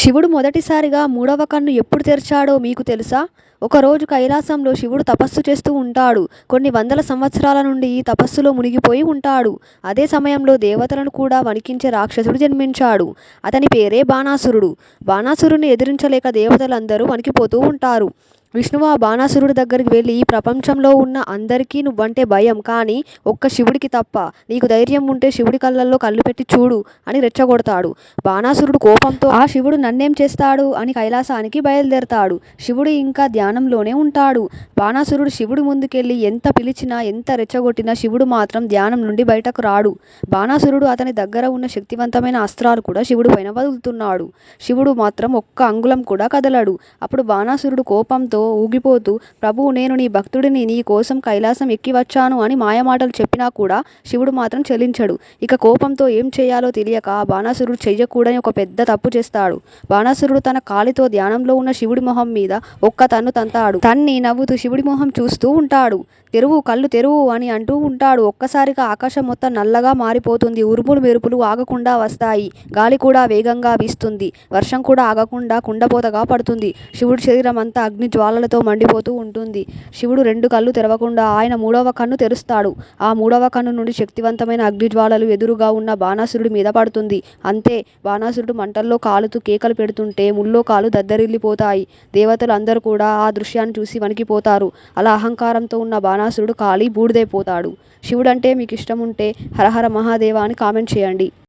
శివుడు మొదటిసారిగా మూడవ కన్ను ఎప్పుడు తెరిచాడో మీకు తెలుసా? ఒకరోజు కైలాసంలో శివుడు తపస్సు చేస్తూ ఉంటాడు. కొన్ని వందల సంవత్సరాల నుండి ఈ తపస్సులో మునిగిపోయి ఉంటాడు. అదే సమయంలో దేవతలను కూడా వణికించే రాక్షసుడు జన్మించాడు. అతని పేరే బాణాసురుడు. బాణాసురుడిని ఎదిరించలేక దేవతలందరూ వణికిపోతూ ఉంటారు. విష్ణువు ఆ బాణాసురుడి దగ్గరికి వెళ్ళి ఈ ప్రపంచంలో ఉన్న అందరికీ నువ్వంటే భయం. కానీ ఒక్క శివుడికి తప్ప. నీకు ధైర్యం ఉంటే శివుడి కళ్ళల్లో కళ్ళు పెట్టి చూడు అని రెచ్చగొడతాడు. బాణాసురుడు కోపంతో ఆ శివుడు నన్నేం చేస్తాడు అని కైలాసానికి బయలుదేరతాడు. శివుడు ఇంకా ధ్యానంలోనే ఉంటాడు. బాణాసురుడు శివుడి ముందుకెళ్ళి ఎంత పిలిచినా, ఎంత రెచ్చగొట్టినా శివుడు మాత్రం ధ్యానం నుండి బయటకు రాడు. బాణాసురుడు అతని దగ్గర ఉన్న శక్తివంతమైన అస్త్రాలు కూడా శివుడు పైన వదులుతున్నాడు. శివుడు మాత్రం ఒక్క అంగుళం కూడా కదలడు. అప్పుడు బాణాసురుడు కోపంతో ఊగిపోతూ ప్రభూ నేను నీ భక్తుడిని నీ కోసం కైలాసం ఎక్కి వచ్చాను అని మాయమాటలు చెప్పినా కూడా శివుడు మాత్రం చలించడు. ఇక కోపంతో ఏం చేయాలో తెలియక బాణాసురుడు చెయ్యకూడని ఒక పెద్ద తప్పు చేస్తాడు. బాణాసురుడు తన కాలితో ధ్యానంలో ఉన్న శివుడి మొహం మీద ఒక్క తన్ను తంతాడు. తన్ని నవ్వుతూ శివుడి మొహం చూస్తూ ఉంటాడు. తెరువు కళ్ళు తెరువు అని అంటూ ఉంటాడు. ఒక్కసారిగా ఆకాశం మొత్తం నల్లగా మారిపోతుంది. ఉరుములు మెరుపులు ఆగకుండా వస్తాయి. గాలి కూడా వేగంగా వీస్తుంది. వర్షం కూడా ఆగకుండా కుండపోతగా పడుతుంది. శివుడి శరీరం అంతా అగ్ని జ్వాలలతో మండిపోతూ ఉంటుంది. శివుడు రెండు కళ్ళు తెరవకుండా ఆయన మూడవ కన్ను తెరుస్తాడు. ఆ మూడవ కన్ను నుండి శక్తివంతమైన అగ్నిజ్వాలలు ఎదురుగా ఉన్న బాణాసురుడి మీద పడుతుంది. అంతే బాణాసురుడు మంటల్లో కాలుతూ కేకలు పెడుతుంటే ముల్లోకాలు దద్దరిల్లిపోతాయి. దేవతలు అందరూ కూడా ఆ దృశ్యాన్ని చూసి వణికిపోతారు. అలా అహంకారంతో ఉన్న బాణాసురుడు కాలి బూడిదైపోతాడు. శివుడంటే ఉంటే హరహర మహాదేవ అని కామెంట్ చేయండి.